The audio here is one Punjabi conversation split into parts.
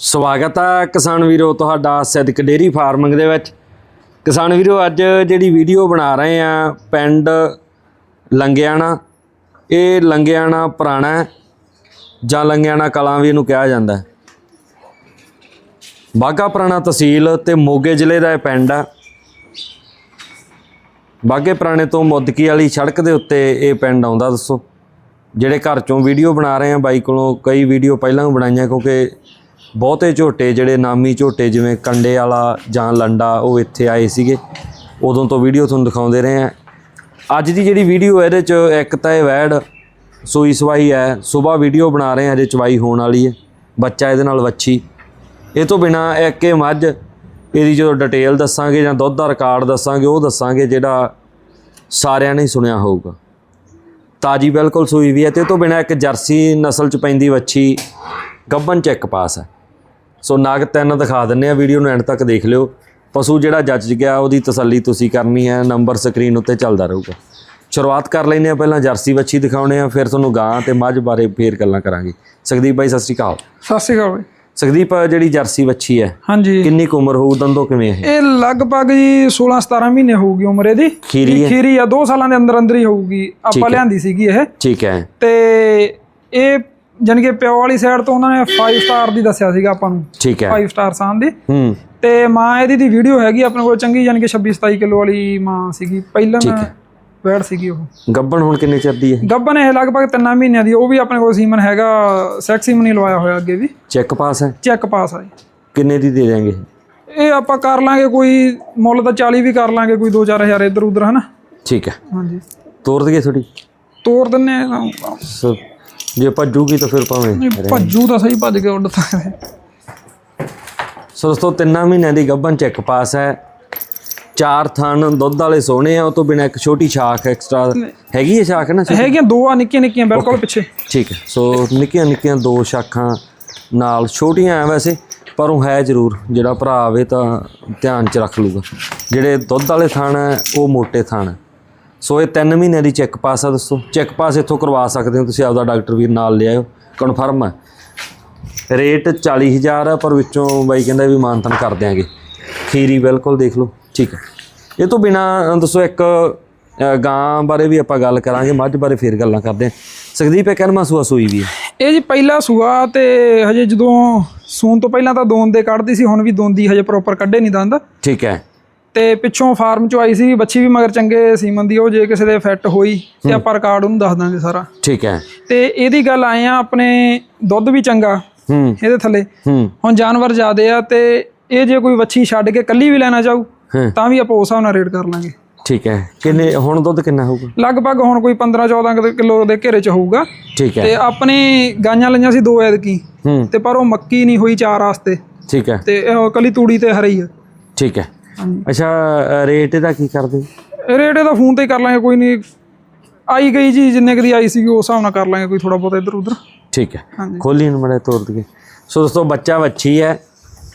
ਸਵਾਗਤ ਹੈ ਕਿਸਾਨ ਵੀਰੋ, ਤੁਹਾਡਾ ਸਿੱਧਕ ਡੇਰੀ ਫਾਰਮਿੰਗ ਦੇ ਵਿੱਚ। ਕਿਸਾਨ ਵੀਰੋ, ਅੱਜ ਜਿਹੜੀ ਵੀਡੀਓ ਬਣਾ ਰਹੇ ਆ ਪਿੰਡ ਲੰਗਿਆਣਾ, ਇਹ ਲੰਗਿਆਣਾ ਪੁਰਾਣਾ ਜਾਂ ਲੰਗਿਆਣਾ ਕਲਾਂ ਵੀ ਇਹਨੂੰ ਕਿਹਾ ਜਾਂਦਾ ਹੈ। ਬਾਗਾ ਪੁਰਾਣਾ ਤਹਿਸੀਲ ਤੇ ਮੋਗੇ ਜ਼ਿਲ੍ਹੇ ਦਾ ਇਹ ਪਿੰਡ ਆ। ਬਾਗੇ ਪੁਰਾਣੇ ਤੋਂ ਮੁੱਦਕੀ ਵਾਲੀ ਸੜਕ ਦੇ ਉੱਤੇ ਇਹ ਪਿੰਡ ਆਉਂਦਾ, ਦੱਸੋ। ਜਿਹੜੇ ਘਰ ਚੋਂ ਵੀਡੀਓ ਬਣਾ ਰਹੇ ਆ, ਬਾਈ ਕੋਲੋਂ ਕਈ ਵੀਡੀਓ ਪਹਿਲਾਂ ਵੀ ਬਣਾਈਆਂ, ਕਿਉਂਕਿ ਬਹੁਤੇ ਝੋਟੇ ਜਿਹੜੇ ਨਾਮੀ ਝੋਟੇ ਜਿਵੇਂ ਕੰਡੇ ਵਾਲਾ ਜਾਂ ਲੰਡਾ ਉਹ ਇੱਥੇ ਆਏ ਸੀਗੇ। ਉਦੋਂ ਤੋਂ ਵੀਡੀਓ ਤੁਹਾਨੂੰ ਦਿਖਾਉਂਦੇ ਰਹੇ ਆ ਅੱਜ ਦੀ ਜਿਹੜੀ ਵੀਡੀਓ ਇਹਦੇ ਚ ਇੱਕ ਤਾਂ ਇਹ ਵੈੜ ਸੂਈ ਸਵਾਈ ਹੈ। ਸਵੇਰ ਵੀਡੀਓ ਬਣਾ ਰਹੇ ਆ ਅਜੇ ਚਵਾਈ ਹੋਣ ਵਾਲੀ ਹੈ। ਬੱਚਾ ਇਹਦੇ ਨਾਲ ਵੱਛੀ। ਇਹ ਤੋਂ ਬਿਨਾ ਇੱਕ ਇਹ ਮੱਝ, ਇਹਦੀ ਜਦੋਂ ਡਿਟੇਲ ਦੱਸਾਂਗੇ ਜਾਂ ਦੁੱਧ ਦਾ ਰਿਕਾਰਡ ਦੱਸਾਂਗੇ, ਉਹ ਦੱਸਾਂਗੇ ਜਿਹੜਾ ਸਾਰਿਆਂ ਨੇ ਸੁਣਿਆ ਹੋਊਗਾ। ਤਾਜੀ ਬਿਲਕੁਲ ਸੂਈ ਵੀ ਹੈ ਤੇ ਇਹ ਤੋਂ ਬਿਨਾ ਇੱਕ ਜਰਸੀ ਨਸਲ ਚ ਪੈਂਦੀ ਵੱਛੀ ਗੱਬਨ ਇੱਕ ਪਾਸ ਹੈ। ਸੋ ਨਾਗ ਤਿੰਨ ਦਿਖਾ ਦਿੰਨੇ ਆ ਵੀਡੀਓ ਨੂੰ ਐਂਡ ਤੱਕ ਦੇਖ ਲਿਓ। ਪਸ਼ੂ ਜਿਹੜਾ ਜੱਜ ਗਿਆ ਉਹਦੀ ਤਸੱਲੀ ਤੁਸੀਂ ਕਰਨੀ ਹੈ ਨੰਬਰ ਸਕਰੀਨ ਉੱਤੇ ਚੱਲਦਾ ਰਹੂਗਾ। ਸ਼ੁਰੂਆਤ ਕਰ ਲੈਨੇ ਆ ਪਹਿਲਾਂ ਜਰਸੀ ਵੱਛੀ ਦਿਖਾਉਣੇ ਆ ਫਿਰ ਤੁਹਾਨੂੰ ਗਾਂ ਤੇ ਮੱਝ ਬਾਰੇ ਫੇਰ ਗੱਲਾਂ ਕਰਾਂਗੇ। ਸੁਖਦੀਪ ਭਾਈ ਸਤਿ ਸ਼੍ਰੀ ਅਕਾਲ। ਸਤਿ ਸ਼੍ਰੀ ਅਕਾਲ ਬਾਈ ਸੁਖਦੀਪ ਜਿਹੜੀ ਜਰਸੀ ਵੱਛੀ ਹੈ ਹਾਂਜੀ। ਕਿੰਨੀ ਕੁ ਉਮਰ ਹੋਊ ਦੰਦੋਂ ਕਿਵੇਂ ਇਹ ਇਹ ਲਗਭਗ ਜੀ 16 17 ਮਹੀਨੇ ਹੋਊਗੀ ਉਮਰ ਇਹਦੀ ਖੀਰੀ ਹੈ। ਖੀਰੀ ਆ 2 ਸਾਲਾਂ ਦੇ ਅੰਦਰ ਅੰਦਰ ਹੀ ਹੋਊਗੀ। ਆਪਾਂ ਲਿਆਂਦੀ ਸੀਗੀ ਇਹ। ਠੀਕ ਹੈ। ਤੇ ਇਹ ਜਾਣੀ ਕਿ ਪਿਓ ਵਾਲੀ ਸਾਈਡ ਤੋਂ ਉਹਨਾਂ ਨੇ 5 ਸਟਾਰ ਦੀ ਦੱਸਿਆ ਸੀਗਾ ਆਪਾਂ ਨੂੰ। ਠੀਕ ਹੈ। 5 ਸਟਾਰ ਸਾਂ ਦੀ। ਹੂੰ। ਤੇ ਮਾਂ ਇਹਦੀ ਦੀ ਵੀਡੀਓ ਹੈਗੀ ਆਪਣੇ ਕੋਲ ਚੰਗੀ ਜਾਣੀ ਕਿ 26 27 ਕਿਲੋ ਵਾਲੀ ਮਾਂ ਸੀਗੀ। ਪਹਿਲਾਂ ਵੈੜ ਸੀਗੀ ਉਹ। ਗੱਬਣ ਹੁਣ ਕਿੰਨੇ ਚਿਰ ਦੀ ਹੈ? ਗੱਬਨ ਇਹ ਲਗਭਗ 3 ਮਹੀਨਿਆਂ ਦੀ ਉਹ ਵੀ ਆਪਣੇ ਕੋਲ ਸੀਮਨ ਹੈਗਾ ਸੈਕਸੀਮਨ ਹੀ ਲਵਾਇਆ ਹੋਇਆ ਅੱਗੇ ਵੀ। ਚੈੱਕ ਪਾਸ ਹੈ? ਚੈੱਕ ਪਾਸ ਜੀ ਕਿੰਨੇ ਦੀ ਦੇ ਦੇਾਂਗੇ ਇਹ ਆਪਾਂ ਕਰ ਲਾਂਗੇ ਕੋਈ ਮੁੱਲ ਤਾਂ 40 ਵੀ ਕਰ ਲਾਂਗੇ ਕੋਈ 2-4000 ਇੱਧਰ ਉੱਧਰ ਹਨਾ? ਠੀਕ ਹੈ। ਹਾਂਜੀ। ਤੋਰ ਦਈਏ ਥੋੜੀ ਤੋੜ ਦਿੰਨੇ ਆ। ਜੇ ਭੱਜੂਗੀ ਤਾਂ ਫਿਰ ਭਾਵੇਂ ਭੱਜੂ ਤਾਂ ਸਹੀ ਭੱਜ ਕੇ ਉੱਡ ਸਕਦੇ ਸੋ ਦੋਸਤੋ ਤਿੰਨਾਂ ਮਹੀਨਿਆਂ ਦੀ ਗੱਭਨ ਚੈੱਕ ਪਾਸ ਹੈ। ਚਾਰ ਥਣ ਦੁੱਧ ਵਾਲੇ ਸੋਹਣੇ ਆ ਉਹ ਤੋਂ ਬਿਨਾ ਇੱਕ ਛੋਟੀ ਸ਼ਾਖ ਐਕਸਟਰਾ ਹੈਗੀ ਹੈ ਸ਼ਾਖ ਨਾ? ਹੈਗੀਆਂ ਦੋ ਆ ਨਿੱਕੀਆਂ ਨਿੱਕੀਆਂ ਬਿਲਕੁਲ ਪਿੱਛੇ। ਠੀਕ ਹੈ। ਸੋ ਨਿੱਕੀਆਂ ਨਿੱਕੀਆਂ ਦੋ ਸ਼ਾਖਾਂ ਨਾਲ ਛੋਟੀਆਂ ਆ ਵੈਸੇ ਪਰ ਉਹ ਹੈ ਜ਼ਰੂਰ। ਜਿਹੜਾ ਭਰਾ ਆਵੇ ਤਾਂ ਧਿਆਨ ਚ ਰੱਖ ਲੂਗਾ ਜਿਹੜੇ ਦੁੱਧ ਵਾਲੇ ਥਣ ਹੈ ਉਹ ਮੋٹے ਥਣ ਹੈ ਸੋ ਇਹ 3 ਮਹੀਨਿਆਂ ਦੀ ਚੈੱਕ ਪਾਸ ਆ ਦੱਸੋ ਚੈੱਕ ਪਾਸ ਇੱਥੋਂ ਕਰਵਾ ਸਕਦੇ ਹੋ ਤੁਸੀਂ ਆਪਦਾ ਡਾਕਟਰ ਵੀਰ ਨਾਲ ਲਿਆਓ ਕਨਫਰਮ ਹੈ ਰੇਟ 40000 ਹੈ ਪਰ ਵਿੱਚੋਂ ਬਾਈ ਕਹਿੰਦਾ ਵੀ ਮਾਨਤਨ ਕਰ ਦਿਆਂਗੇ। ਖੀਰੀ ਬਿਲਕੁਲ ਦੇਖ ਲਓ ਠੀਕ ਹੈ ਇਹ ਤੋਂ ਬਿਨਾ ਦੱਸੋ ਇੱਕ ਗਾਂ ਬਾਰੇ ਵੀ ਆਪਾਂ ਗੱਲ ਕਰਾਂਗੇ ਮੱਝ ਬਾਰੇ ਫੇਰ ਗੱਲਾਂ ਕਰਦੇ ਹਾਂ ਸੁਖਦੀਪ ਇਹ ਕਹਿਣ ਸੂਆ ਸੂਈ ਵੀ ਹੈ ਇਹ ਜੀ ਪਹਿਲਾ ਸੂਆ ਤੇ ਹਜੇ ਜਦੋਂ ਸੂਣ ਤੋਂ ਪਹਿਲਾਂ ਤਾਂ ਦੋਨ ਦੇ ਕੱਢਦੀ ਸੀ ਹੁਣ ਵੀ ਦੋਨ ਦੀ ਹਜੇ ਪ੍ਰੋਪਰ ਕੱਢੇ ਨਹੀਂ ਦੰਦ। ਠੀਕ ਹੈ। ਤੇ ਪਿੱਛੋਂ ਫਾਰਮ ਚੋਂ ਆਈ ਸੀ ਬੱਚੀ ਵੀ ਮਗਰ ਚੰਗੇ ਸੀਮਨ ਦੀ ਉਹ ਜੇ ਕਿਸੇ ਦੇ ਫਿੱਟ ਹੋਈ ਤੇ ਆਪਾਂ ਰਿਕਾਰਡ ਉਹਨੂੰ ਦੱਸ ਦਾਂਗੇ ਸਾਰਾ। ਠੀਕ ਹੈ। ਤੇ ਇਹਦੀ ਗੱਲ ਆਏ ਆ ਆਪਣੇ ਦੁੱਧ ਵੀ ਚੰਗਾ ਹੂੰ। ਇਹਦੇ ਥੱਲੇ। ਹੂੰ। ਹੁਣ ਜਾਨਵਰ ਜ਼ਿਆਦੇ ਆ ਤੇ ਇਹ ਜੇ ਕੋਈ ਵੱਛੀ ਛੱਡ ਕੇ ਕੱਲੀ ਵੀ ਲੈਣਾ ਚਾਹੂ ਹਾਂ। ਤਾਂ ਵੀ ਆਪਾਂ ਉਸ ਹਿਸਾਬ ਨਾਲ ਰੇਟ ਕਰ ਲਾਂਗੇ। ਠੀਕ ਹੈ। ਕਿੰਨੇ ਹੁਣ ਦੁੱਧ ਕਿੰਨਾ ਹੋਊਗਾ? ਲਗਭਗ ਹੁਣ ਕੋਈ 15 14 ਕਿਲੋ ਦੇ ਘੇਰੇ ਚ ਹੋਊਗਾ। ਠੀਕ ਹੈ। ਤੇ ਆਪਣੇ ਗਾਈਆਂ ਲਈਆਂ ਸੀ ਦੋ ਐਦਕੀ ਹੂੰ। ਤੇ ਪਰ ਉਹ ਮੱਕੀ ਨਹੀਂ ਹੋਈ ਚਾਰ ਵਾਸਤੇ। ਠੀਕ ਹੈ। ਤੇ ਕਲੀ ਤੂੜੀ ਤੇ ਹਰੀ ਆ। ਠੀਕ ਹੈ। ਅੱਛਾ ਰੇਟ ਇਹਦਾ ਕੀ ਕਰਦੇ? ਰੇਟ ਇਹਦਾ ਫੋਨ ਤੇ ਹੀ ਕਰ ਲਾਂਗੇ ਕੋਈ ਨਹੀਂ ਆਈ ਗਈ ਜੀ ਜਿੰਨੇ ਕੁ ਦੀ ਆਈ ਸੀਗੀ ਉਸ ਹਿਸਾਬ ਨਾਲ ਕਰ ਲਾਂਗੇ ਕੋਈ ਥੋੜਾ ਬਹੁਤ ਇੱਧਰ ਉੱਧਰ। ਠੀਕ ਹੈ। ਖੋਲੀ ਨੂੰ ਮੜੇ ਤੋੜ ਦਈਏ। ਸੋ ਦੋਸਤੋ ਬੱਚਾ ਵੱਛੀ ਹੈ।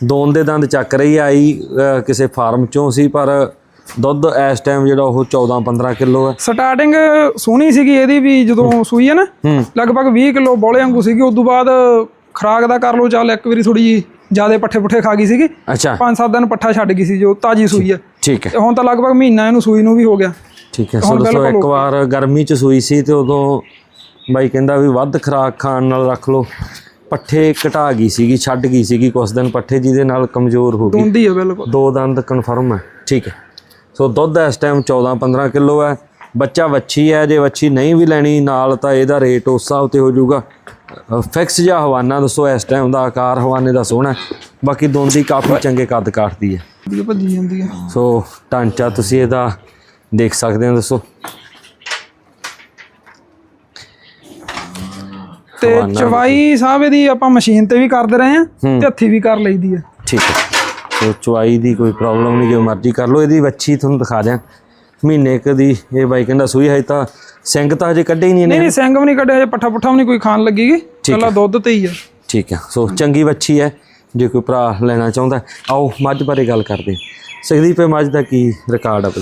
ਦੋਨ ਦੇ ਦੰਦ ਚੱਕ ਰਹੀ ਆਈ ਕਿਸੇ ਫਾਰਮ ਚੋਂ ਸੀ ਪਰ ਦੁੱਧ ਇਸ ਟਾਈਮ ਜਿਹੜਾ ਉਹ 14 15 ਕਿਲੋ ਹੈ। ਸਟਾਰਟਿੰਗ ਸੋਹਣੀ ਸੀਗੀ ਇਹਦੀ ਵੀ ਜਦੋਂ ਸੂਈ ਹੈ ਨਾ ਲਗਭਗ 20 ਕਿਲੋ ਬੋਲੇ ਵਾਂਗੂ ਸੀਗੀ। ਉਸ ਤੋਂ ਬਾਅਦ ਖਰਾਕ ਦਾ ਕਰ ਲੋ ਚੱਲ ਇੱਕ ਵਾਰੀ ਥੋੜੀ ਜੀ ਜਿਆਦੇ ਪੱਠੇ ਪੁੱਠੇ ਖਾ ਗਈ ਸੀਗੀ। ਅੱਛਾ। ਪੰਜ ਸੱਤ ਦਿਨ ਪੱਠਾ ਛੱਡ ਗਈ ਸੀ ਜੋ ਤਾਜੀ ਸੂਈ ਹੈ ਠੀਕ ਹੈ। ਤੇ ਹੁਣ ਤਾਂ ਲਗਭਗ ਮਹੀਨਾ ਇਹਨੂੰ ਸੂਈ ਨੂੰ ਵੀ ਹੋ ਗਿਆ। ਠੀਕ ਹੈ ਸੋ ਦੋਸਤੋ ਇੱਕ ਵਾਰ ਗਰਮੀ ਚ ਸੂਈ ਸੀ ਤੇ ਉਦੋਂ ਬਾਈ ਕਹਿੰਦਾ ਵੀ ਵੱਧ ਖਰਾਕ ਖਾਣ ਨਾਲ ਰੱਖ ਲਓ। ਪੱਠੇ ਘਟਾ ਗਈ ਸੀਗੀ ਛੱਡ ਗਈ ਸੀਗੀ ਕੁਛ ਦਿਨ ਪੱਠੇ ਜਿਹਦੇ ਨਾਲ ਕਮਜ਼ੋਰ ਹੋ ਗਈ। ਹੁੰਦੀ ਹੈ ਬਿਲਕੁਲ। ਦੋ ਦੰਦ ਕਨਫਰਮ ਹੈ ਠੀਕ ਹੈ। ਸੋ ਦੁੱਧ ਇਸ ਟਾਈਮ 14 15 ਕਿਲੋ ਹੈ। ਬੱਚਾ ਵੱਛੀ ਹੈ ਜੇ ਵੱਛੀ ਨਹੀਂ ਵੀ ਲੈਣੀ ਨਾਲ ਤਾਂ ਇਹਦਾ ਰੇਟ ਉਸ ਹਿਸਾਬ ਤੇ ਹੋ ਜਾਊਗਾ। ਫਿਕਸ ਜਿਹਾ ਹਵਾਨਾ ਦੱਸੋ ਇਸ ਟਾਈਮ ਦਾ ਆਕਾਰ ਹਵਾਨੇ ਦਾ ਸੋਹਣਾ। ਬਾਕੀ ਦੋਂਦੀ ਕਾਫੀ ਚੰਗੇ ਕੱਦ ਕਾਟਦੀ ਹੈ। ਵਧੀਆ ਭੱਜੀ ਜਾਂਦੀ ਹੈ। ਸੋ ਢਾਂਚਾ ਤੁਸੀਂ ਇਹਦਾ ਦੇਖ ਸਕਦੇ ਹੋ ਦੱਸੋ। ਤੇ ਚਵਾਈ ਸਾਹਿਬ ਇਹਦੀ ਆਪਾਂ ਮਸ਼ੀਨ ਤੇ ਵੀ ਕਰਦੇ ਰਹੇ ਆ ਤੇ ਹੱਥੀ ਵੀ ਕਰ ਲਈਦੀ ਹੈ। ਠੀਕ ਹੈ। ਸੋ ਚੁਆਈ ਦੀ ਕੋਈ ਪ੍ਰੋਬਲਮ ਨਹੀਂ ਜੋ ਮਰਜ਼ੀ ਕਰ ਲਓ। ਇਹਦੀ ਵੱਛੀ ਤੁਹਾਨੂੰ ਦਿਖਾ ਦਿਆਂ। ਮਹੀਨੇ ਕੁ ਦੀ ਇਹ ਬਾਈ ਕਹਿੰਦਾ ਸੂਈ ਹੈ ਤਾਂ ਸਿੰਘ ਤਾਂ ਹਜੇ ਕੱਢੇ ਹੀ ਨਹੀਂ ਨਹੀਂ ਨੇ ਨਹੀਂ ਸਿੰਘ ਵੀ ਨਹੀਂ ਕੱਢਿਆ ਜੇ ਪੱਠਾ ਪੁੱਠਾ ਵੀ ਨਹੀਂ ਕੋਈ ਖਾਣ ਲੱਗੀਗੀ ਕੱਲਾ ਦੁੱਧ ਤੇ ਹੀ ਆ। ਠੀਕ ਹੈ ਸੋ ਚੰਗੀ ਵੱਛੀ ਹੈ ਜੇ ਕੋਈ ਭਰਾ ਲੈਣਾ ਚਾਹੁੰਦਾ ਹੈ। ਆਓ ਮੱਝ ਬਾਰੇ ਗੱਲ ਕਰਦੇ ਹਾਂ। ਸੁਖਦੀਪ ਇਹ ਮੱਝ ਦਾ ਕੀ ਰਿਕਾਰਡ ਆ ਬਈ?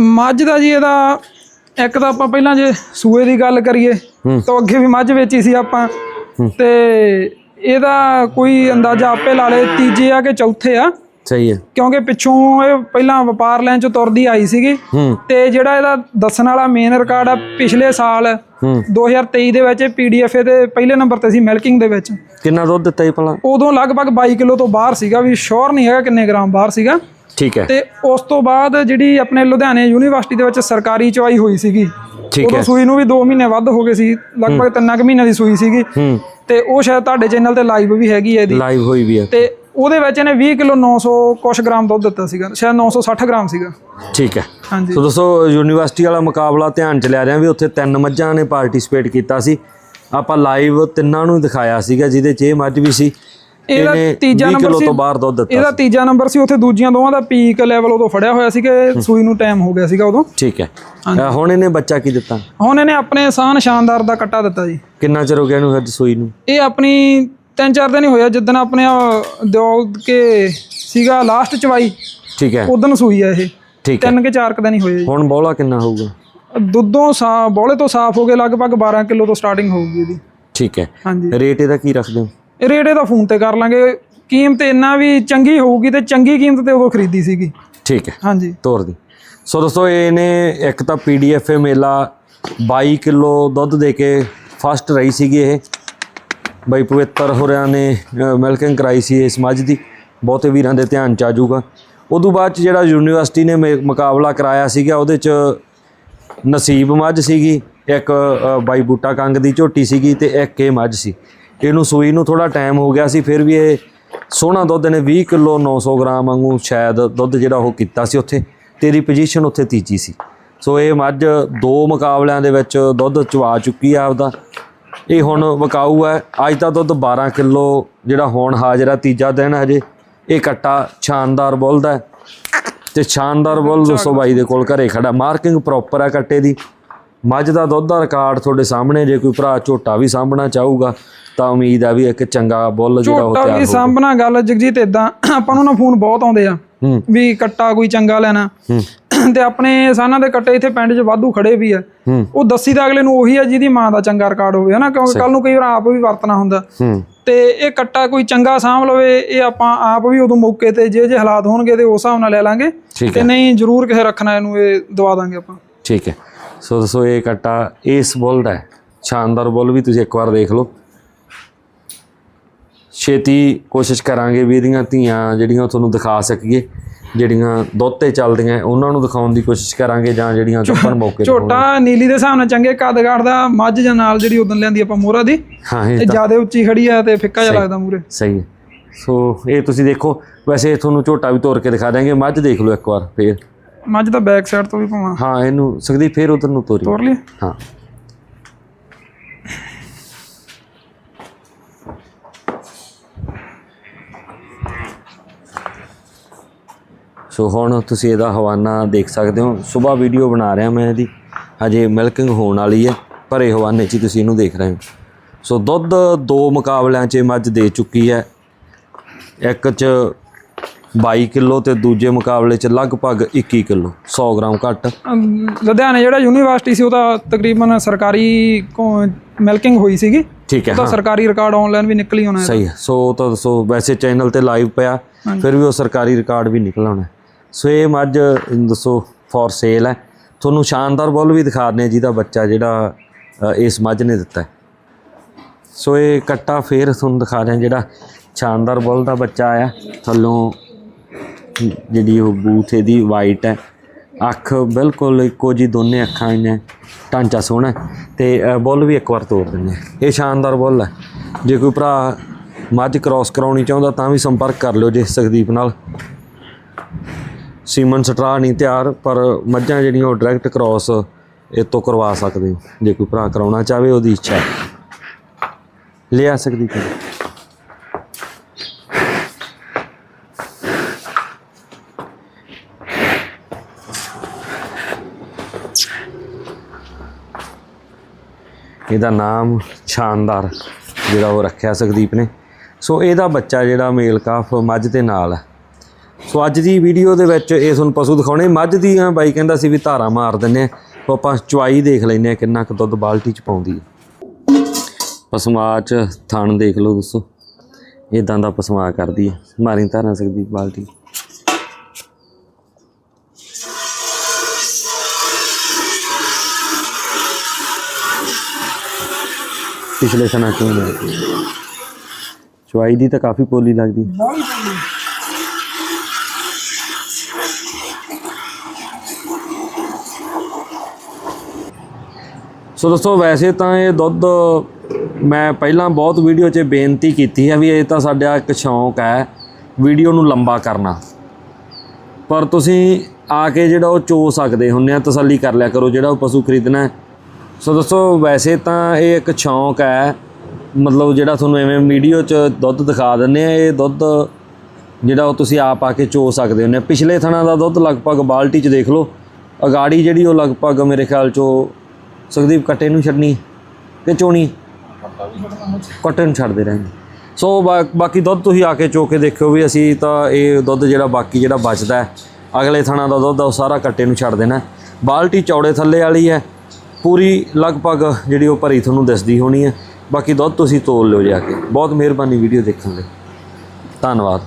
ਮੱਝ ਦਾ ਜੀ ਇਹਦਾ ਇੱਕ ਤਾਂ ਆਪਾਂ ਪਹਿਲਾਂ ਜੇ ਸੂਏ ਦੀ ਗੱਲ ਕਰੀਏ ਹੂੰ। ਤਾਂ ਅੱਗੇ ਵੀ ਮੱਝ ਵੇਚੀ ਸੀ ਆਪਾਂ। ਤੇ ਇਹਦਾ ਕੋਈ ਅੰਦਾਜ਼ਾ ਆਪੇ ਲਾ ਲੇ ਤੀਜੇ ਆ ਕਿ ਚੌਥੇ ਆ। ਸਹੀ ਹੈ। ਕਿਉਂਕਿ ਪਿੱਛੋਂ ਇਹ ਪਹਿਲਾਂ ਵਪਾਰ ਲਾਈਨ ਚ ਤੁਰਦੀ ਆਈ ਸੀਗੀ ਤੇ ਜਿਹੜਾ ਇਹਦਾ ਦੱਸਣ ਵਾਲਾ ਮੇਨ ਰਿਕਾਰਡ ਆ ਪਿਛਲੇ ਸਾਲ ਹੂੰ। 2023 ਦੇ ਵਿੱਚ ਪੀਡੀਐਫ ਦੇ ਪਹਿਲੇ ਨੰਬਰ ਤੇ ਸੀ ਮਿਲਕਿੰਗ ਦੇ ਵਿੱਚ। ਕਿੰਨਾ ਦੁੱਧ ਦਿੱਤਾ ਜੀ ਭਲਾ? ਉਦੋਂ ਲਗਭਗ 22 ਕਿਲੋ ਤੋਂ ਬਾਹਰ ਸੀਗਾ ਵੀ ਸ਼ੋਰ ਨਹੀਂ ਹੈਗਾ ਕਿੰਨੇ ਗ੍ਰਾਮ ਬਾਹਰ ਸੀਗਾ। ਠੀਕ ਹੈ। ਤੇ ਉਸ ਤੋਂ ਬਾਅਦ ਜਿਹੜੀ ਆਪਣੇ ਲੁਧਿਆਣੇ ਯੂਨੀਵਰਸਿਟੀ ਦੇ ਵਿੱਚ ਸਰਕਾਰੀ ਚਵਾਈ ਹੋਈ ਸੀਗੀ। ਠੀਕ ਹੈ। ਸੂਈ ਨੂੰ ਵੀ 2 ਮਹੀਨੇ ਵੱਧ ਹੋ ਗਏ ਸੀ ਲਗਭਗ 3 ਕੁ ਮਹੀਨਿਆਂ ਦੀ ਸੂਈ ਸੀਗੀ। ਹੂੰ। ਤੇ ਉਹ ਸ਼ਾਇਦ ਤੁਹਾਡੇ ਚੈਨਲ ਤੇ ਲਾਈਵ ਵੀ ਹੈਗੀ ਹੈ ਇਹਦੀ। ਲਾਈਵ ਹੋਈ ਵੀ ਹੈ। ਤੇ ਉਹਦੇ ਵਿੱਚ ਇਹਨੇ 20 ਕਿਲੋ 900 ਕੁਛ ਗ੍ਰਾਮ ਦੁੱਧ ਦਿੱਤਾ ਸੀਗਾ ਸ਼ਾਇਦ 960 ਗ੍ਰਾਮ ਸੀਗਾ। ਠੀਕ ਹੈ। ਹਾਂਜੀ। ਸੋ ਦੋਸਤੋ ਯੂਨੀਵਰਸਿਟੀ ਵਾਲਾ ਮੁਕਾਬਲਾ ਧਿਆਨ ਚ ਲਿਆ ਰਿਹਾ ਵੀ ਉੱਥੇ ਤਿੰਨ ਮੱਝਾਂ ਨੇ ਪਾਰਟਿਸਿਪੇਟ ਕੀਤਾ ਸੀ। ਆਪਾਂ ਲਾਈਵ ਤਿੰਨਾਂ ਨੂੰ ਦਿਖਾਇਆ ਸੀਗਾ ਜਿਹਦੇ ਚ ਇਹ ਮੱਝ ਵੀ ਸੀ ਇਹਦਾ ਤੀਜਾ 20 ਨੰਬਰ ਸੀ। ਤੋਂ ਬਾਹਰ ਦੁੱਧ ਦਿੱਤਾ ਇਹਦਾ ਤੀਜਾ ਨੰਬਰ ਸੀ ਉੱਥੇ ਦੂਜੀਆਂ ਦੋਵਾਂ ਦਾ ਪੀਕ ਲੈਵਲ ਉਦੋਂ ਫੜਿਆ ਹੋਇਆ ਸੀ ਕਿ ਸੂਈ ਨੂੰ ਟਾਈਮ ਹੋ ਗਿਆ ਸੀਗਾ ਉਦੋਂ। ਠੀਕ ਹੈ। ਹੁਣ ਇਹਨੇ ਬੱਚਾ ਕੀ ਦਿੱਤਾ? ਹੁਣ ਇਹਨੇ ਆਪਣੇ ਸਾਨ ਸ਼ਾਨਦਾਰ ਦਾ ਕੱਟਾ ਦਿੱਤਾ ਜੀ। ਕਿੰਨਾ ਚਿਰ ਹੋ ਗਿਆ ਇਹਨੂੰ ਅੱਜ ਸੂਈ ਨੂੰ? ਇਹ ਆਪਣੀ ਤਿੰਨ ਚਾਰ ਦਿਨ ਹੀ ਹੋਇਆ ਜਿੱਦਣ ਆਪਣੇ ਆਹ ਦਿਓ ਕੇ ਸੀਗਾ ਲਾਸਟ ਚਵਾਈ ਠੀਕ ਹੈ। ਉਦੋਂ ਸੂਈ ਆ ਇਹ। ਠੀਕ ਹੈ। ਤਿੰਨ ਕੇ ਚਾਰ ਕੁ ਦਿਨ ਹੀ ਹੋਏ ਜੀ। ਹੁਣ ਬੋਲਾ ਕਿੰਨਾ ਹੋਊਗਾ? ਦੁੱਧੋਂ ਸਾ ਬੋਲੇ ਤੋਂ ਸਾਫ਼ ਹੋ ਗਏ ਲਗਭਗ 12 ਕਿਲੋ ਤੋਂ ਸਟਾਰਟਿੰਗ ਹੋਊਗੀ ਇਹਦੀ। ਠੀਕ ਹੈ। ਹਾਂਜੀ। ਰੇਟ ਇਹਦਾ ਕੀ ਰੱਖਦੇ ਹੋ? ਇਹ ਰੇਟ ਇਹਦਾ ਫੋਨ ਤੇ ਕਰ ਲਾਂਗੇ। ਕੀਮਤ ਇੰਨਾ ਵੀ ਚੰਗੀ ਹੋਊਗੀ ਤੇ ਚੰਗੀ ਕੀਮਤ ਤੇ ਉਦੋਂ ਖਰੀਦੀ ਸੀਗੀ। ਠੀਕ ਹੈ। ਹਾਂਜੀ। ਤੋਰ ਦੀ ਸੋ ਦੋਸਤੋ ਇਹਨੇ ਇੱਕ ਤਾਂ ਪੀਡੀਐਫ ਮੇਲਾ 22 ਕਿਲੋ ਦੁੱਧ ਦੇ ਕੇ ਫਸਟ ਰਹੀ ਸੀਗੀ ਇਹ। ਬਾਈ ਪਵਿੱਤਰ ਹੋਰਿਆਂ ਨੇ ਮਿਲਕਿੰਗ ਕਰਾਈ ਸੀ ਇਸ ਮੱਝ ਦੀ। ਬਹੁਤੇ ਵੀਰਾਂ ਦੇ ਧਿਆਨ ਚ ਆ ਜਾਊਗਾ। ਉਦੋਂ ਬਾਅਦ ਚ ਜਿਹੜਾ ਯੂਨੀਵਰਸਿਟੀ ਨੇ ਮੇ- ਮੁਕਾਬਲਾ ਕਰਾਇਆ ਸੀਗਾ, ਉਹਦੇ ਚ ਨਸੀਬ ਮੱਝ ਸੀਗੀ, ਇੱਕ ਬਾਈ ਬੂਟਾ ਕੰਗ ਦੀ ਝੋਟੀ ਸੀਗੀ ਤੇ ਇੱਕ ਇਹ ਮੱਝ ਸੀ। ਇਹਨੂੰ ਸੂਈ ਨੂੰ ਥੋੜਾ ਟਾਈਮ ਹੋ ਗਿਆ ਸੀ, ਫਿਰ ਵੀ ਇਹ ਸੋਹਣਾ ਦੁੱਧ ਨੇ 20 ਕਿਲੋ 900 ਗ੍ਰਾਮ ਵਾਂਗੂ ਸ਼ਾਇਦ ਦੁੱਧ ਜਿਹੜਾ ਉਹ ਕੀਤਾ ਸੀ ਉੱਥੇ। ਤੇਰੀ ਪੋਜੀਸ਼ਨ ਉੱਥੇ ਤੀਜੀ ਸੀ। ਸੋ ਇਹ ਮੱਝ ਦੋ ਮੁਕਾਬਲਿਆਂ ਦੇ ਵਿੱਚ ਦੁੱਧ ਚਵਾ ਚੁੱਕੀ ਆ ਆਪਦਾ। ਇਹ ਹੁਣ ਵਿਕਾਊ ਹੈ। ਅੱਜ ਦਾ ਦੁੱਧ 12 ਕਿਲੋ ਜਿਹੜਾ ਹੁਣ ਹਾਜ਼ਰ ਆ ਤੀਜਾ ਦਿਨ ਹਜੇ। ਇਹ ਕੱਟਾ ਸ਼ਾਨਦਾਰ ਬੁੱਲ ਦਾ ਹੈ। ਤੇ ਸ਼ਾਨਦਾਰ ਬੁੱਲ ਦੋਸਤੋ ਬਾਈ ਦੇ ਕੋਲ ਘਰੇ ਖੜਾ। ਮਾਰਕਿੰਗ ਪ੍ਰੋਪਰ ਹੈ ਕੱਟੇ ਦੀ। ਮੱਝ ਦਾ ਦੁੱਧ ਦਾ ਰਿਕਾਰਡ ਤੁਹਾਡੇ ਸਾਹਮਣੇ ਜੇ ਕੋਈ ਭਰਾ ਝੋਟਾ ਵੀ ਸਾਂਭਣਾ ਚਾਹੂਗਾ ਤਾਂ ਉਮੀਦ ਹੈ ਵੀ ਇੱਕ ਚੰਗਾ ਬੁੱਲ ਜਿਹੜਾ ਉਹ ਝੋਟਾ ਤਿਆਰ ਵੀ ਹੋਊਗਾ। ਸਾਂਭਣਾ ਗੱਲ ਜਗਜੀਤ ਇਦਾਂ ਆਪਾਂ ਨੂੰ ਨਾ ਫੋਨ ਬਹੁਤ ਆਉਂਦੇ ਆ ਹੂੰ। ਵੀ ਕੱਟਾ ਕੋਈ ਚੰਗਾ ਲੈਣਾ। ਹੂੰ। ਤੇ ਆਪਣੇ ਸਾਨਾਂ ਦੇ ਕੱਟੇ ਇੱਥੇ ਪਿੰਡ 'ਚ ਵਾਧੂ ਖੜੇ ਵੀ ਆ। ਉਹ ਦੱਸੀ ਤਾਂ ਅਗਲੇ ਨੂੰ ਉਹੀ ਆ ਜਿਹਦੀ ਮਾਂ ਦਾ ਚੰਗਾ ਰਿਕਾਰਡ ਹੋਵੇ ਹਨਾ? ਕਿਉਂਕਿ ਕੱਲ ਨੂੰ ਕਈ ਵਾਰ ਆਪ ਵੀ ਵਰਤਣਾ ਹੁੰਦਾ। ਤੇ ਇਹ ਕੱਟਾ ਕੋਈ ਚੰਗਾ ਸਾਂਭ ਲਵੇ ਇਹ ਆਪਾਂ ਆਪ ਵੀ ਉਦੋਂ ਮੌਕੇ ਤੇ ਜੇ ਜੇ ਹਾਲਾਤ ਹੋਣਗੇ ਤੇ ਉਸ ਹਿਸਾਬ ਨਾਲ ਲੈ ਲਾਂਗੇ। ਤੇ ਨਹੀਂ ਜ਼ਰੂਰ ਕਿਸੇ ਰੱਖਣਾ ਇਹਨੂੰ ਇਹ ਦਵਾ ਦਾਂਗੇ ਆਪਾਂ। ਠੀਕ ਹੈ। ਸੋ ਦੋਸਤੋ ਇਹ ਕੱਟਾ ਇਸ ਬੁੱਲ ਦਾ ਹੈ? ਸ਼ਾਨਦਾਰ ਬੁੱਲ ਵੀ ਤੁਸੀਂ ਇੱਕ ਵਾਰ ਦੇਖ ਲਓ। ਛੇਤੀ ਕੋਸ਼ਿਸ਼ ਕਰਾਂਗੇ ਵੀ ਇਹਦੀਆਂ ਧੀਆਂ ਜਿਹੜੀਆਂ ਤੁਹਾਨੂੰ ਦਿਖਾ ਸਕੀਏ। ਜਿਹੜੀਆਂ ਦੁੱਧ ਤੇ ਚੱਲਦੀਆਂ ਉਹਨਾਂ ਨੂੰ ਦਿਖਾਉਣ ਦੀ ਕੋਸ਼ਿਸ਼ ਕਰਾਂਗੇ ਜਾਂ ਜਿਹੜੀਆਂ ਗੱਪਣ ਮੌਕੇ। ਝੋਟਾ ਨੀਲੀ ਦੇ ਹਿਸਾਬ ਨਾਲ ਚੰਗੇ ਕਦਗਾੜ ਦਾ ਮੱਝ ਜਾਂ ਨਾਲ ਜਿਹੜੀ ਉਦੋਂ ਲੈਂਦੀ ਆਪਾਂ ਮੋਹਰਾ ਦੀ ਹਾਂ ਇਹ ਜ਼ਿਆਦਾ ਉੱਚੀ ਖੜੀ ਆ ਤੇ ਫਿੱਕਾ ਜਿਹਾ ਲੱਗਦਾ ਮੂਰੇ ਸਹੀ ਹੈ। ਸੋ ਇਹ ਤੁਸੀਂ ਦੇਖੋ ਵੈਸੇ ਤੁਹਾਨੂੰ ਝੋਟਾ ਵੀ ਤੋੜ ਕੇ ਦਿਖਾ ਦਾਂਗੇ ਮੱਝ ਦੇਖ ਲਓ ਇੱਕ ਵਾਰ ਫੇਰ। ਮੱਝ ਦਾ ਬੈਕ ਸਾਈਡ ਤੋਂ ਵੀ ਭਾਵਾਂ। ਹਾਂ ਇਹਨੂੰ ਸਕਦੀ ਫੇਰ ਉਧਰ ਨੂੰ ਤੋਰੀ ਤੋਰ ਲਈ ਹਾਂ। ਸੋ ਹੁਣ ਤੁਸੀਂ ਇਹਦਾ ਹਵਾਨਾ ਦੇਖ ਸਕਦੇ ਹੋ। ਸਵੇਰ ਵੀਡੀਓ ਬਣਾ ਰਿਹਾ ਮੈਂ ਇਹਦੀ। ਹਜੇ ਮਿਲਕਿੰਗ ਹੋਣ ਵਾਲੀ ਹੈ। ਭਰੇ ਹਵਾਨੇ 'ਚ ਤੁਸੀਂ ਇਹਨੂੰ ਦੇਖ ਰਹੇ ਹੋ। ਸੋ ਦੁੱਧ ਦੋ ਮੁਕਾਬਲਿਆਂ 'ਚ ਮੱਝ ਦੇ ਚੁੱਕੀ ਹੈ। ਇੱਕ 'ਚ 22 ਕਿਲੋ ਤੇ ਦੂਜੇ ਮੁਕਾਬਲੇ 'ਚ ਲਗਭਗ 21 ਕਿਲੋ। 100 ਗ੍ਰਾਮ ਘੱਟ। ਲੁਧਿਆਣੇ ਜਿਹੜਾ ਯੂਨੀਵਰਸਿਟੀ ਸੀ ਉਹਦਾ ਤਕਰੀਬਨ ਸਰਕਾਰੀ ਮਿਲਕਿੰਗ ਹੋਈ ਸੀਗੀ। ਠੀਕ ਹੈ ਉਹਦਾ ਸਰਕਾਰੀ ਰਿਕਾਰਡ ਆਨਲਾਈਨ ਵੀ ਨਿਕਲੀ ਹੋਣਾ ਸਹੀ ਹੈ। ਸੋ ਤਾਂ ਦੱਸੋ ਵੈਸੇ ਚੈਨਲ ਤੇ ਲਾਈਵ ਪਿਆ। ਫਿਰ ਵੀ ਉਹ ਸਰਕਾਰੀ ਰਿਕਾਰਡ ਵੀ ਨਿਕਲ ਆਉਣਾ ਸੋ ਇਹ ਮੱਝ ਦੱਸੋ ਫॉर ਸੇਲ ਹੈ। ਤੁਹਾਨੂੰ ਸ਼ਾਨਦਾਰ ਬੁੱਲ ਵੀ ਦਿਖਾ ਦਿੰਦੇ ਜਿਹਦਾ ਬੱਚਾ ਜਿਹੜਾ ਇਸ ਮੱਝ ਨੇ ਦਿੱਤਾ ਹੈ। ਸੋ ਇਹ ਕੱਟਾ ਫੇਰ ਤੁਹਾਨੂੰ ਦਿਖਾ ਰਿਹਾ ਜਿਹੜਾ ਸ਼ਾਨਦਾਰ ਬੁੱਲ ਦਾ ਬੱਚਾ ਆਇਆ। ਥੱਲੋਂ ਜਿਹੜੀ ਉਹ ਬੂਥ ਇਹਦੀ ਵਾਈਟ ਹੈ। ਅੱਖ ਬਿਲਕੁਲ ਇੱਕੋ ਜੀ ਦੋਨੇ ਅੱਖਾਂ ਆਈਆਂ ਢਾਂਚਾ ਸੋਹਣਾ ਹੈ ਤੇ ਬੁੱਲ ਵੀ ਇੱਕ ਵਾਰ ਤੋੜ ਦਿੰਦੇ ਹਾਂ। ਇਹ ਸ਼ਾਨਦਾਰ ਬੁੱਲ ਹੈ। ਜੇ ਕੋਈ ਭਰਾ ਮੱਝ ਕ੍ਰਾਸ ਕਰਾਉਣੀ ਚਾਹੁੰਦਾ ਤਾਂ ਵੀ ਸੰਪਰਕ ਕਰ ਲਿਓ ਜੇ ਸੁਖਦੀਪ ਨਾਲ। ਸੀਮਨ ਸਟਰਾ ਨਹੀਂ ਤਿਆਰ, ਪਰ ਮੱਝਾਂ ਜਿਹੜੀਆਂ ਉਹ ਡਾਇਰੈਕਟ ਕ੍ਰਾਸ ਇਹ ਤੋਂ ਕਰਵਾ ਸਕਦੇ ਹੋ। ਜੇ ਕੋਈ ਭਰਾ ਕਰਾਉਣਾ ਚਾਹਵੇ, ਉਹਦੀ ਇੱਛਾ ਹੈ। ਲਿਆ ਸਕਦੀ ਹੈ। ਇਹਦਾ ਨਾਮ ਸ਼ਾਨਦਾਰ ਜਿਹੜਾ ਉਹ ਰੱਖਿਆ ਸੁਖਦੀਪ ਨੇ। ਸੋ ਇਹਦਾ ਬੱਚਾ ਜਿਹੜਾ ਮੇਲ ਕਾਫ ਮੱਝ ਦੇ ਨਾਲ ਹੈ। ਸੋ ਅੱਜ ਦੀ ਵੀਡੀਓ ਦੇ ਵਿੱਚ ਇਹ ਤੁਹਾਨੂੰ ਪਸ਼ੂ ਦਿਖਾਉਣੇ। ਮੱਝ ਦੀਆਂ ਬਾਈ ਕਹਿੰਦਾ ਸੀ ਵੀ ਧਾਰਾ ਮਾਰ ਦਿੰਨੇ ਆ। ਆਪਾਂ ਚੁਆਈ ਦੇਖ ਲੈਨੇ ਆ ਕਿੰਨਾ ਕੁ ਦੁੱਧ ਬਾਲਟੀ ਚ ਪਾਉਂਦੀ ਹੈ ਪਸਮਾ ਚ ਥਣ ਦੇਖ ਲਓ ਦੋਸਤੋ। ਇਦਾਂ ਦਾ ਪਸਮਾ ਕਰਦੀ ਹੈ ਮਾਰੀ ਧਾਰਾਂ ਸਕਦੀ ਬਾਲਟੀ। ਪਿਛਲੇ ਸਨਾਂ ਕਿਉਂ ਮਿਲਦੀ ਚਵਾਈ ਦੀ ਤਾਂ ਕਾਫੀ ਪੋਲੀ ਲੱਗਦੀ। ਸੋ ਦੋਸਤੋ, ਵੈਸੇ ਤਾਂ ਇਹ ਦੁੱਧ ਮੈਂ ਪਹਿਲਾਂ ਬਹੁਤ ਵੀਡੀਓ 'ਚ ਬੇਨਤੀ ਕੀਤੀ ਹੈ ਵੀ ਇਹ ਤਾਂ ਸਾਡਾ ਇੱਕ ਸ਼ੌਂਕ ਹੈ ਵੀਡੀਓ ਨੂੰ ਲੰਬਾ ਕਰਨਾ। ਪਰ ਤੁਸੀਂ ਆ ਕੇ ਜਿਹੜਾ ਉਹ ਚੋ ਸਕਦੇ ਹੁੰਦੇ ਆ, ਤਸੱਲੀ ਕਰ ਲਿਆ ਕਰੋ ਜਿਹੜਾ ਉਹ ਪਸ਼ੂ ਖਰੀਦਣਾ ਸੋ ਦੋਸਤੋ, ਵੈਸੇ ਤਾਂ ਇਹ ਇੱਕ ਸ਼ੌਂਕ ਹੈ। ਮਤਲਬ ਜਿਹੜਾ ਤੁਹਾਨੂੰ ਐਵੇਂ ਵੀਡੀਓ 'ਚ ਦੁੱਧ ਦਿਖਾ ਦਿੰਦੇ ਆ, ਇਹ ਦੁੱਧ ਜਿਹੜਾ ਉਹ ਤੁਸੀਂ ਆਪ ਆ ਕੇ ਚੋ ਸਕਦੇ ਹੁੰਦੇ ਆ। ਪਿਛਲੇ ਥਣਾ ਦਾ ਦੁੱਧ ਲਗਭਗ ਬਾਲਟੀ 'ਚ ਦੇਖ ਲਓ। ਅਗਾੜੀ ਜਿਹੜੀ ਉਹ ਲਗਭਗ ਮੇਰੇ ਖਿਆਲ 'ਚੋਂ ਸੁਖਦੀਪ ਕੱਟੇ ਨੂੰ ਛੱਡਣੀ ਕਿ ਚੋਣੀ? ਕੱਟੇ ਨੂੰ ਛੱਡਦੇ ਰਹਿੰਦੇ ਸੋ ਬਾਕੀ ਦੁੱਧ ਤੁਸੀਂ ਆ ਕੇ ਚੋ ਕੇ ਦੇਖਿਓ ਵੀ ਅਸੀਂ ਤਾਂ ਇਹ ਦੁੱਧ ਜਿਹੜਾ ਬਾਕੀ ਜਿਹੜਾ ਬਚਦਾ ਹੈ ਅਗਲੇ ਥਣਾ ਦਾ ਦੁੱਧ ਆ ਉਹ ਸਾਰਾ ਕੱਟੇ ਨੂੰ ਛੱਡ ਦੇਣਾ ਬਾਲਟੀ ਚੌੜੇ ਥੱਲੇ ਵਾਲੀ ਹੈ ਪੂਰੀ ਲਗਭਗ ਜਿਹੜੀ ਉਹ ਭਰੀ ਤੁਹਾਨੂੰ ਦਿਸਦੀ ਹੋਣੀ ਹੈ। ਬਾਕੀ ਦੁੱਧ ਤੁਸੀਂ ਤੋਲ ਲਿਓ ਜਾ ਕੇ। ਬਹੁਤ ਮਿਹਰਬਾਨੀ ਵੀਡੀਓ ਦੇਖਣ ਲਈ। ਧੰਨਵਾਦ।